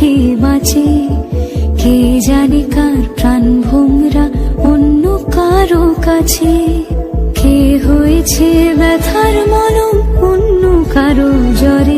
কে বাঁচে? কে জানি কার প্রাণ ভোমরা অন্য কারও কাছে? কে হয়েছে ব্যথার মলম অন্য কারও জ্বরে?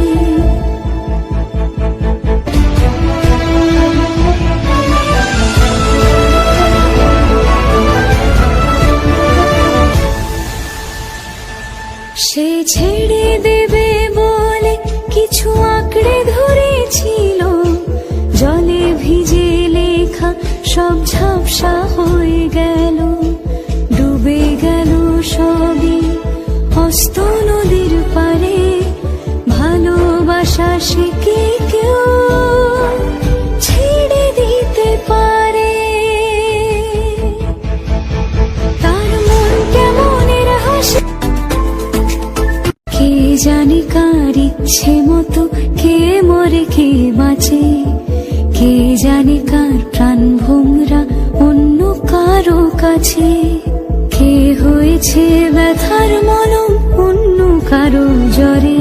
কি কেউ ছেড়ে দিতে পারে। কে জানে কার ইচ্ছে মতো কে মরে কে বাঁচে? কে জানে কার প্রাণ ভোমরা অন্য কারও কাছে? কে হয়েছে ব্যথার মলম অন্য কারও জ্বরে?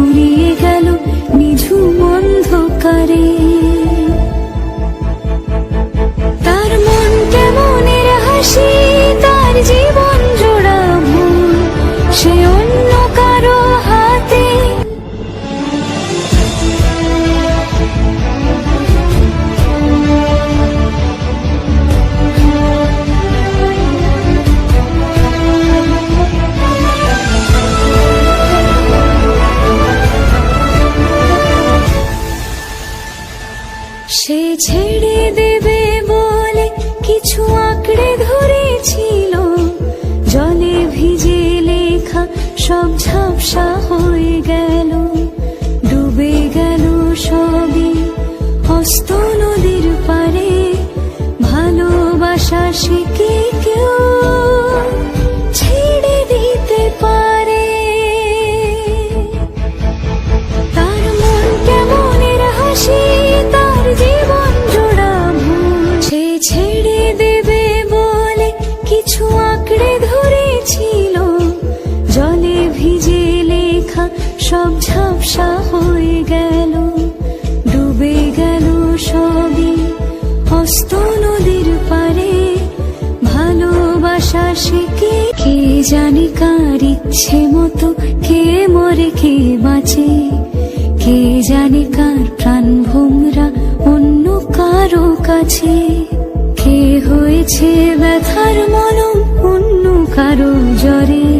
ফুরিয়ে গেল সব ঝাপসা হয়ে গেল, ডুবে গেল সবই। হস্ত নদীর পারে ভালোবাসা শিখে কেউ ছেড়ে দিতে পারে? তার মন কেমনের হাসি, তার জীবন জোড়া সে ছেড়ে দেবে বলে কিছু আঁকড়ে ধরেছি। সব ঝাপসা হয়ে গেল, ডুবে গেল সবই। হস্ত নদীর পারে ভালোবাসা সে কে? কে জানে কার ইচ্ছে মতো কে মরে কে বাঁচে? কে জানি কার প্রাণ ভোমরা অন্য কারও কাছে? কে হয়েছে ব্যথার মলম অন্য কারও জ্বরে?